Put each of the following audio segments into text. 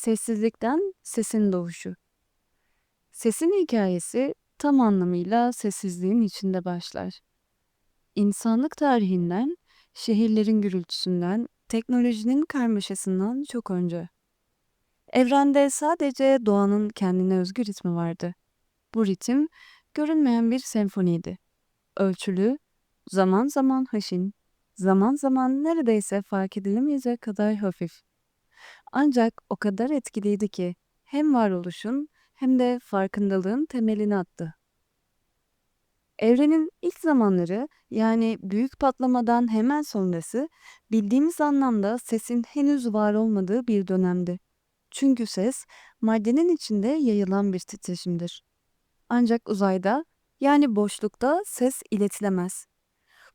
Sessizlikten sesin doğuşu. Sesin hikayesi tam anlamıyla sessizliğin içinde başlar. İnsanlık tarihinden, şehirlerin gürültüsünden, teknolojinin karmaşasından çok önce. Evrende sadece doğanın kendine özgü ritmi vardı. Bu ritim görünmeyen bir senfoniydi. Ölçülü, zaman zaman haşin, zaman zaman neredeyse fark edilemeyecek kadar hafif. Ancak o kadar etkiliydi ki hem varoluşun hem de farkındalığın temelini attı. Evrenin ilk zamanları yani büyük patlamadan hemen sonrası bildiğimiz anlamda sesin henüz var olmadığı bir dönemdi. Çünkü ses maddenin içinde yayılan bir titreşimdir. Ancak uzayda yani boşlukta ses iletilemez.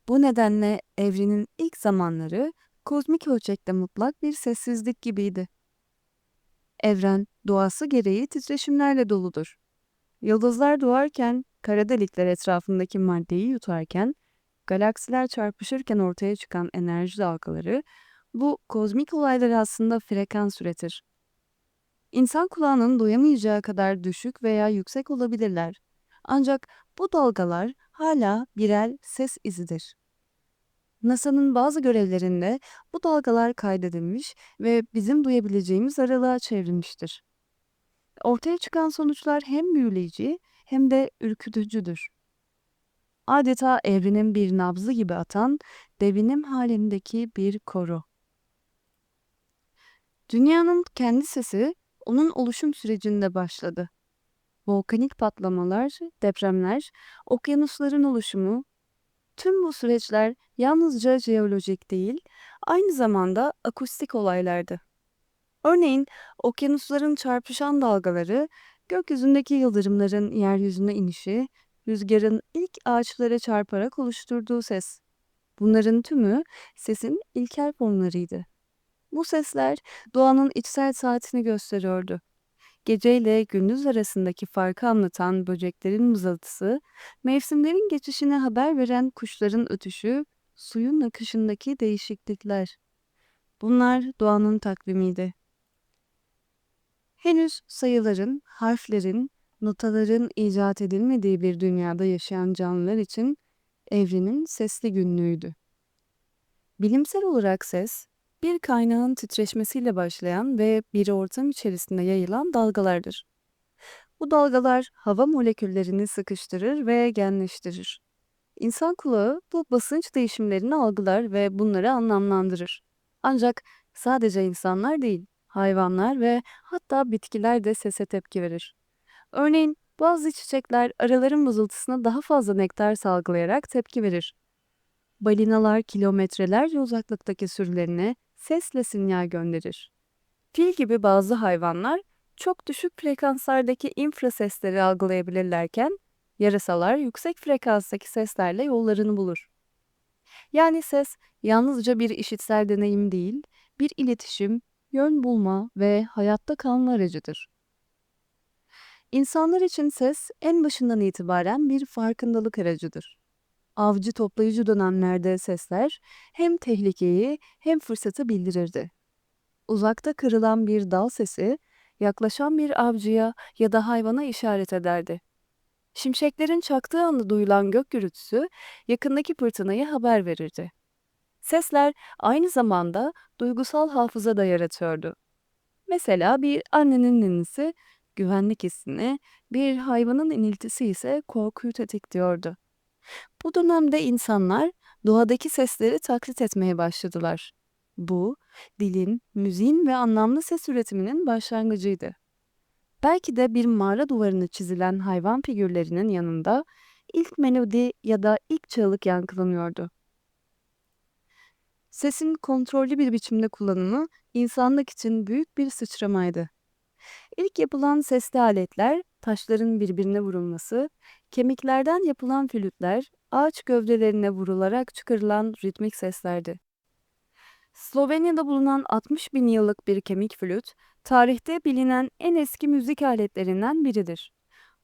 Bu nedenle evrenin ilk zamanları kozmik ölçekte mutlak bir sessizlik gibiydi. Evren doğası gereği titreşimlerle doludur. Yıldızlar doğarken, kara delikler etrafındaki maddeyi yutarken, galaksiler çarpışırken ortaya çıkan enerji dalgaları, bu kozmik olaylar aslında frekans üretir. İnsan kulağının duyamayacağı kadar düşük veya yüksek olabilirler. Ancak bu dalgalar hala birer ses izidir. NASA'nın bazı görevlerinde bu dalgalar kaydedilmiş ve bizim duyabileceğimiz aralığa çevrilmiştir. Ortaya çıkan sonuçlar hem büyüleyici hem de ürkütücüdür. Adeta evrenin bir nabzı gibi atan devinim halindeki bir koru. Dünyanın kendi sesi onun oluşum sürecinde başladı. Volkanik patlamalar, depremler, okyanusların oluşumu, tüm bu süreçler yalnızca jeolojik değil, aynı zamanda akustik olaylardı. Örneğin okyanusların çarpışan dalgaları, gökyüzündeki yıldırımların yeryüzüne inişi, rüzgarın ilk ağaçlara çarparak oluşturduğu ses. Bunların tümü sesin ilkel formlarıydı. Bu sesler doğanın içsel saatini gösteriyordu. Gece ile gündüz arasındaki farkı anlatan böceklerin mızıltısı, mevsimlerin geçişine haber veren kuşların ötüşü, suyun akışındaki değişiklikler. Bunlar doğanın takvimiydi. Henüz sayıların, harflerin, notaların icat edilmediği bir dünyada yaşayan canlılar için evrenin sesli günlüğüydü. Bilimsel olarak ses, bir kaynağın titreşmesiyle başlayan ve bir ortam içerisinde yayılan dalgalardır. Bu dalgalar hava moleküllerini sıkıştırır ve genleştirir. İnsan kulağı bu basınç değişimlerini algılar ve bunları anlamlandırır. Ancak sadece insanlar değil, hayvanlar ve hatta bitkiler de sese tepki verir. Örneğin bazı çiçekler arıların vızıltısına daha fazla nektar salgılayarak tepki verir. Balinalar kilometrelerce uzaklıktaki sürülerine sesle sinyal gönderir. Fil gibi bazı hayvanlar çok düşük frekanslardaki infrasesleri algılayabilirlerken yarasalar yüksek frekanstaki seslerle yollarını bulur. Yani ses yalnızca bir işitsel deneyim değil, bir iletişim, yön bulma ve hayatta kalma aracıdır. İnsanlar için ses en başından itibaren bir farkındalık aracıdır. Avcı toplayıcı dönemlerde sesler hem tehlikeyi hem fırsatı bildirirdi. Uzakta kırılan bir dal sesi yaklaşan bir avcıya ya da hayvana işaret ederdi. Şimşeklerin çaktığı anda duyulan gök gürültüsü yakındaki fırtınayı haber verirdi. Sesler aynı zamanda duygusal hafıza da yaratıyordu. Mesela bir annenin ninisi güvenlik hissini, bir hayvanın iniltisi ise korkuyu tetikliyordu. Bu dönemde insanlar doğadaki sesleri taklit etmeye başladılar. Bu, dilin, müziğin ve anlamlı ses üretiminin başlangıcıydı. Belki de bir mağara duvarına çizilen hayvan figürlerinin yanında ilk melodi ya da ilk çığlık yankılanıyordu. Sesin kontrollü bir biçimde kullanımı insanlık için büyük bir sıçramaydı. İlk yapılan sesli aletler, taşların birbirine vurulması, kemiklerden yapılan flütler, ağaç gövdelerine vurularak çıkarılan ritmik seslerdi. Slovenya'da bulunan 60 bin yıllık bir kemik flüt, tarihte bilinen en eski müzik aletlerinden biridir.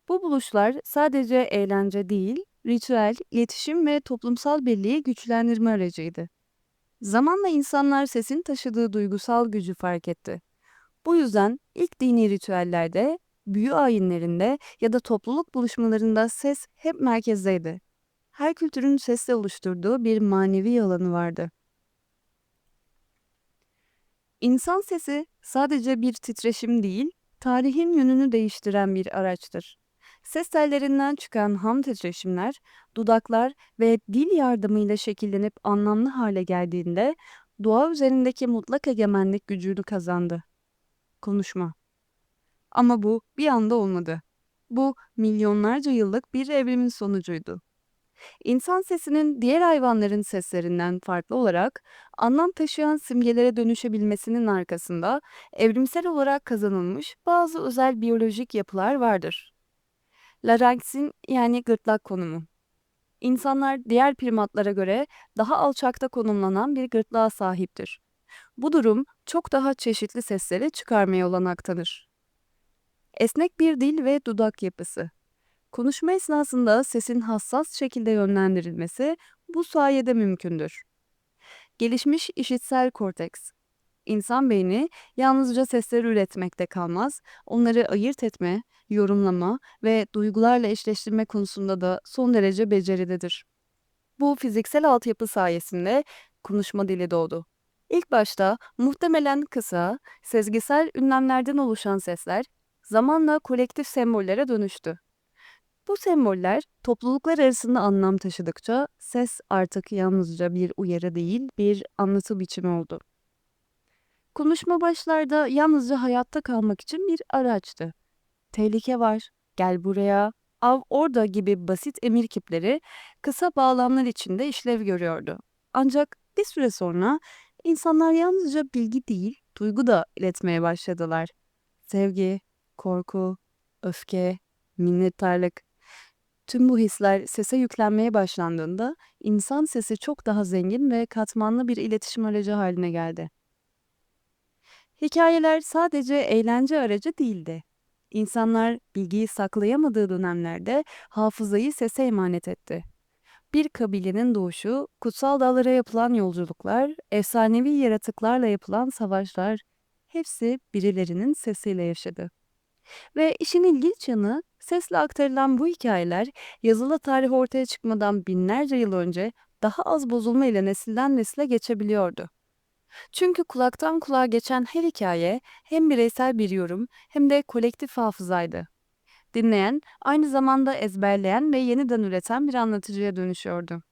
Bu buluşlar sadece eğlence değil, ritüel, iletişim ve toplumsal birliği güçlendirme aracıydı. Zamanla insanlar sesin taşıdığı duygusal gücü fark etti. Bu yüzden ilk dini ritüellerde, büyü ayinlerinde ya da topluluk buluşmalarında ses hep merkezdeydi. Her kültürün sesle oluşturduğu bir manevi alanı vardı. İnsan sesi sadece bir titreşim değil, tarihin yönünü değiştiren bir araçtır. Ses tellerinden çıkan ham titreşimler, dudaklar ve dil yardımıyla şekillenip anlamlı hale geldiğinde doğa üzerindeki mutlak egemenlik gücünü kazandı. Konuşma. Ama bu bir anda olmadı. Bu milyonlarca yıllık bir evrimin sonucuydu. İnsan sesinin diğer hayvanların seslerinden farklı olarak anlam taşıyan simgelere dönüşebilmesinin arkasında evrimsel olarak kazanılmış bazı özel biyolojik yapılar vardır. Larenksin yani gırtlak konumu. İnsanlar diğer primatlara göre daha alçakta konumlanan bir gırtlağa sahiptir. Bu durum çok daha çeşitli sesleri çıkarmaya olanak tanır. Esnek bir dil ve dudak yapısı. Konuşma esnasında sesin hassas şekilde yönlendirilmesi bu sayede mümkündür. Gelişmiş işitsel korteks. İnsan beyni yalnızca sesleri üretmekte kalmaz, onları ayırt etme, yorumlama ve duygularla eşleştirme konusunda da son derece becerilidir. Bu fiziksel altyapı sayesinde konuşma dili doğdu. İlk başta muhtemelen kısa, sezgisel ünlemlerden oluşan sesler zamanla kolektif sembollere dönüştü. Bu semboller topluluklar arasında anlam taşıdıkça ses artık yalnızca bir uyarı değil, bir anlatı biçimi oldu. Konuşma başlarda yalnızca hayatta kalmak için bir araçtı. Tehlike var, gel buraya, av orada gibi basit emir kipleri kısa bağlamlar içinde işlev görüyordu. Ancak bir süre sonra insanlar yalnızca bilgi değil, duygu da iletmeye başladılar. Sevgi, korku, öfke, minnettarlık. Tüm bu hisler sese yüklenmeye başlandığında insan sesi çok daha zengin ve katmanlı bir iletişim aracı haline geldi. Hikayeler sadece eğlence aracı değildi. İnsanlar bilgiyi saklayamadığı dönemlerde hafızayı sese emanet etti. Bir kabilenin doğuşu, kutsal dağlara yapılan yolculuklar, efsanevi yaratıklarla yapılan savaşlar hepsi birilerinin sesiyle yaşadı. Ve işin ilginç yanı sesle aktarılan bu hikayeler yazılı tarih ortaya çıkmadan binlerce yıl önce daha az bozulma ile nesilden nesile geçebiliyordu. Çünkü kulaktan kulağa geçen her hikaye hem bireysel bir yorum hem de kolektif hafızaydı. Dinleyen aynı zamanda ezberleyen ve yeniden üreten bir anlatıcıya dönüşüyordu.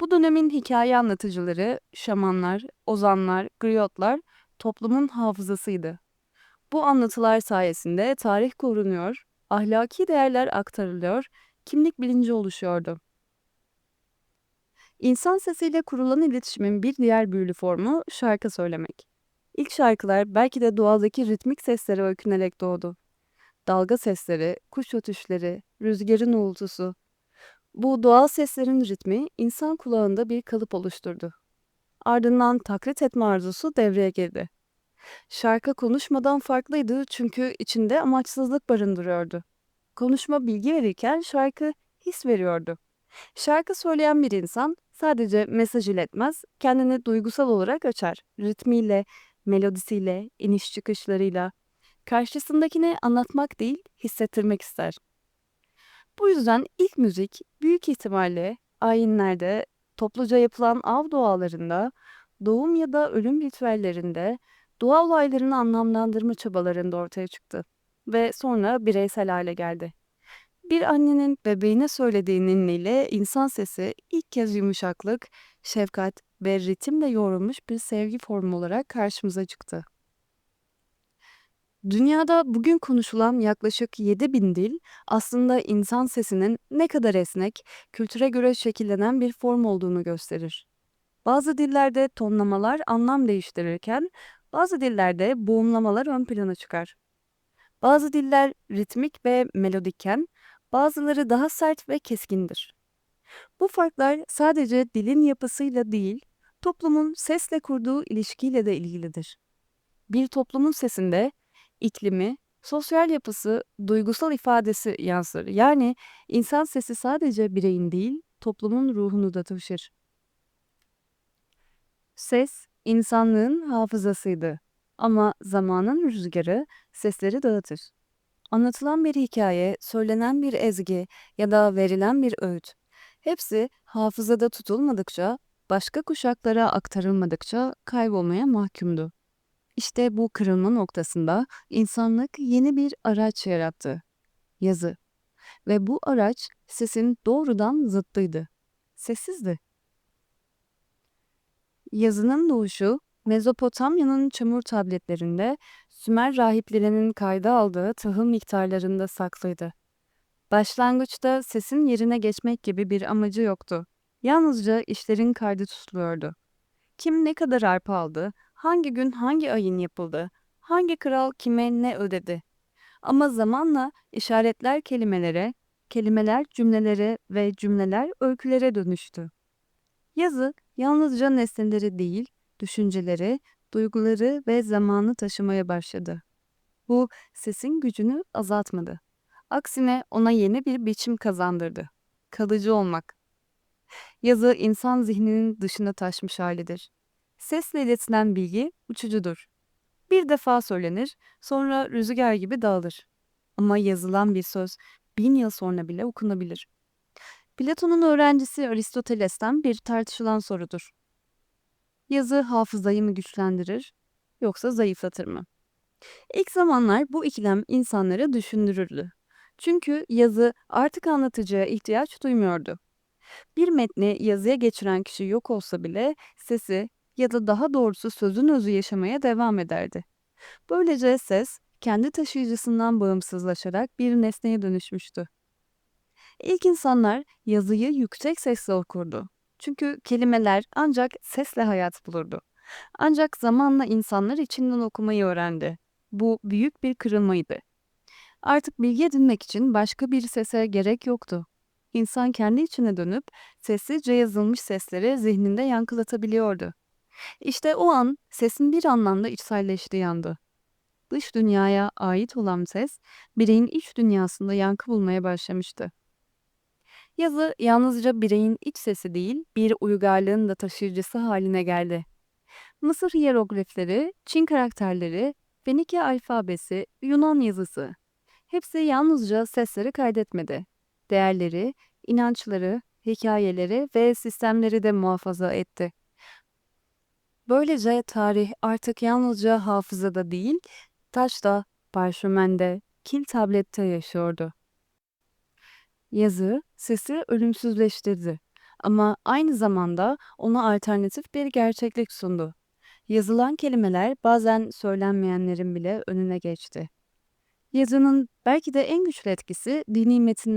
Bu dönemin hikaye anlatıcıları, şamanlar, ozanlar, griyotlar toplumun hafızasıydı. Bu anlatılar sayesinde tarih korunuyor, ahlaki değerler aktarılıyor, kimlik bilinci oluşuyordu. İnsan sesiyle kurulan iletişimin bir diğer büyülü formu şarkı söylemek. İlk şarkılar belki de doğadaki ritmik seslere öykünerek doğdu. Dalga sesleri, kuş ötüşleri, rüzgarın uğultusu. Bu doğal seslerin ritmi insan kulağında bir kalıp oluşturdu. Ardından taklit etme arzusu devreye girdi. Şarkı konuşmadan farklıydı çünkü içinde amaçsızlık barındırıyordu. Konuşma bilgi verirken şarkı his veriyordu. Şarkı söyleyen bir insan sadece mesaj iletmez, kendini duygusal olarak açar. Ritmiyle, melodisiyle, iniş çıkışlarıyla. Karşısındakine anlatmak değil, hissettirmek ister. Bu yüzden ilk müzik büyük ihtimalle ayinlerde, topluca yapılan av dualarında, doğum ya da ölüm ritüellerinde, doğa olaylarını anlamlandırma çabalarında ortaya çıktı ve sonra bireysel hale geldi. Bir annenin bebeğine söylediği ninniyle insan sesi ilk kez yumuşaklık, şefkat ve ritimle yoğrulmuş bir sevgi formu olarak karşımıza çıktı. Dünyada bugün konuşulan yaklaşık 7000 dil aslında insan sesinin ne kadar esnek, kültüre göre şekillenen bir form olduğunu gösterir. Bazı dillerde tonlamalar anlam değiştirirken bazı dillerde boğumlamalar ön plana çıkar. Bazı diller ritmik ve melodikken bazıları daha sert ve keskindir. Bu farklar sadece dilin yapısıyla değil, toplumun sesle kurduğu ilişkiyle de ilgilidir. Bir toplumun sesinde iklimi, sosyal yapısı, duygusal ifadesi yansır. Yani insan sesi sadece bireyin değil, toplumun ruhunu da taşır. Ses, insanlığın hafızasıydı. Ama zamanın rüzgarı sesleri dağıtır. Anlatılan bir hikaye, söylenen bir ezgi ya da verilen bir öğüt. Hepsi hafızada tutulmadıkça, başka kuşaklara aktarılmadıkça kaybolmaya mahkumdu. İşte bu kırılma noktasında insanlık yeni bir araç yarattı. Yazı. Ve bu araç sesin doğrudan zıttıydı. Sessizdi. Yazının doğuşu Mezopotamya'nın çamur tabletlerinde Sümer rahiplerinin kayda aldığı tahıl miktarlarında saklıydı. Başlangıçta sesin yerine geçmek gibi bir amacı yoktu. Yalnızca işlerin kaydı tutuluyordu. Kim ne kadar arpa aldı, hangi gün hangi ayın yapıldı, hangi kral kime ne ödedi. Ama zamanla işaretler kelimelere, kelimeler cümlelere ve cümleler öykülere dönüştü. Yazı yalnızca nesneleri değil, düşünceleri, duyguları ve zamanı taşımaya başladı. Bu sesin gücünü azaltmadı. Aksine ona yeni bir biçim kazandırdı. Kalıcı olmak. Yazı insan zihninin dışına taşmış halidir. Sesle iletilen bilgi uçucudur. Bir defa söylenir, sonra rüzgar gibi dağılır. Ama yazılan bir söz bin yıl sonra bile okunabilir. Platon'un öğrencisi Aristoteles'ten bir tartışılan sorudur. Yazı hafızayı mı güçlendirir yoksa zayıflatır mı? İlk zamanlar bu ikilem insanları düşündürürdü. Çünkü yazı artık anlatıcıya ihtiyaç duymuyordu. Bir metni yazıya geçiren kişi yok olsa bile sesi ya da daha doğrusu sözün özü yaşamaya devam ederdi. Böylece ses kendi taşıyıcısından bağımsızlaşarak bir nesneye dönüşmüştü. İlk insanlar yazıyı yüksek sesle okurdu. Çünkü kelimeler ancak sesle hayat bulurdu. Ancak zamanla insanlar içinden okumayı öğrendi. Bu büyük bir kırılmaydı. Artık bilgi edinmek için başka bir sese gerek yoktu. İnsan kendi içine dönüp sessizce yazılmış sesleri zihninde yankılatabiliyordu. İşte o an sesin bir anlamda içselleştiği andı. Dış dünyaya ait olan ses bireyin iç dünyasında yankı bulmaya başlamıştı. Yazı yalnızca bireyin iç sesi değil, bir uygarlığın da taşıyıcısı haline geldi. Mısır hiyeroglifleri, Çin karakterleri, Fenike alfabesi, Yunan yazısı. Hepsi yalnızca sesleri kaydetmedi. Değerleri, inançları, hikayeleri ve sistemleri de muhafaza etti. Böylece tarih artık yalnızca hafızada değil, taşta, parşömende, kil tablette yaşıyordu. Yazı sesi ölümsüzleştirdi ama aynı zamanda ona alternatif bir gerçeklik sundu. Yazılan kelimeler bazen söylenmeyenlerin bile önüne geçti. Yazının belki de en güçlü etkisi dini metin